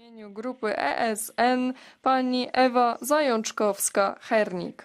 imieniu grupy ESN pani Ewa Zajączkowska-Hernik.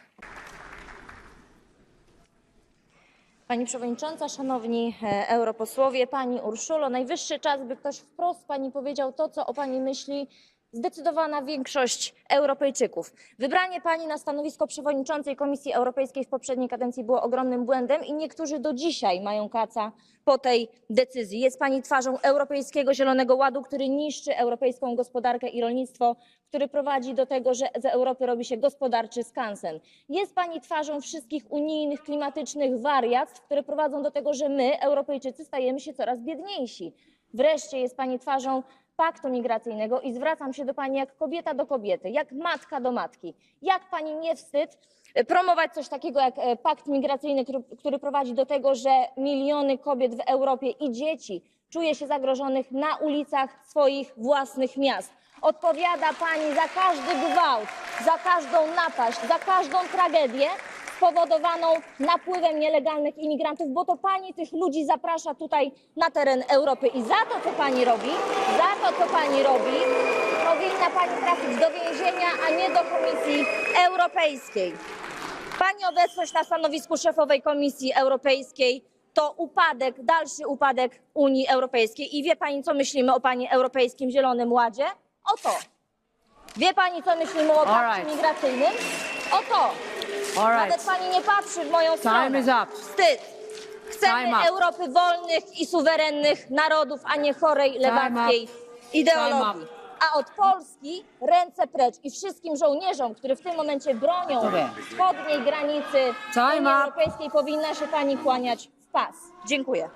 Pani Przewodnicząca, Szanowni e, Europosłowie, Pani Urszulo, najwyższy czas, by ktoś wprost Pani powiedział to, co o Pani myśli zdecydowana większość Europejczyków. Wybranie Pani na stanowisko przewodniczącej Komisji Europejskiej w poprzedniej kadencji było ogromnym błędem i niektórzy do dzisiaj mają kaca po tej decyzji. Jest Pani twarzą Europejskiego Zielonego Ładu, który niszczy europejską gospodarkę i rolnictwo, który prowadzi do tego, że z Europy robi się gospodarczy skansen. Jest Pani twarzą wszystkich unijnych klimatycznych wariactw, które prowadzą do tego, że my, Europejczycy, stajemy się coraz biedniejsi. Wreszcie jest Pani twarzą paktu migracyjnego i zwracam się do Pani jak kobieta do kobiety, jak matka do matki. Jak Pani nie wstyd e, promować coś takiego jak e, pakt migracyjny, który, który prowadzi do tego, że miliony kobiet w Europie i dzieci czuje się zagrożonych na ulicach swoich własnych miast. Odpowiada Pani za każdy gwałt, za każdą napaść, za każdą tragedię spowodowaną napływem nielegalnych imigrantów, bo to Pani tych ludzi zaprasza tutaj na teren Europy i za to, co Pani robi, za to, co Pani robi, powinna Pani trafić do więzienia, a nie do Komisji Europejskiej. Pani obecność na stanowisku szefowej Komisji Europejskiej to upadek, dalszy upadek Unii Europejskiej. I wie Pani, co myślimy o Pani Europejskim Zielonym Ładzie? Oto. Wie Pani, co myślimy o pakcie right. migracyjnym? Oto. All Nawet right. Pani nie patrzy w moją stronę. is up. Wstyd. Chcemy Time up. Europy wolnych i suwerennych narodów, a nie chorej, lewackiej ideologii. A od Polski ręce precz i wszystkim żołnierzom, którzy w tym momencie bronią wschodniej granicy Time Unii up. Europejskiej, powinna się Pani kłaniać w pas. Dziękuję.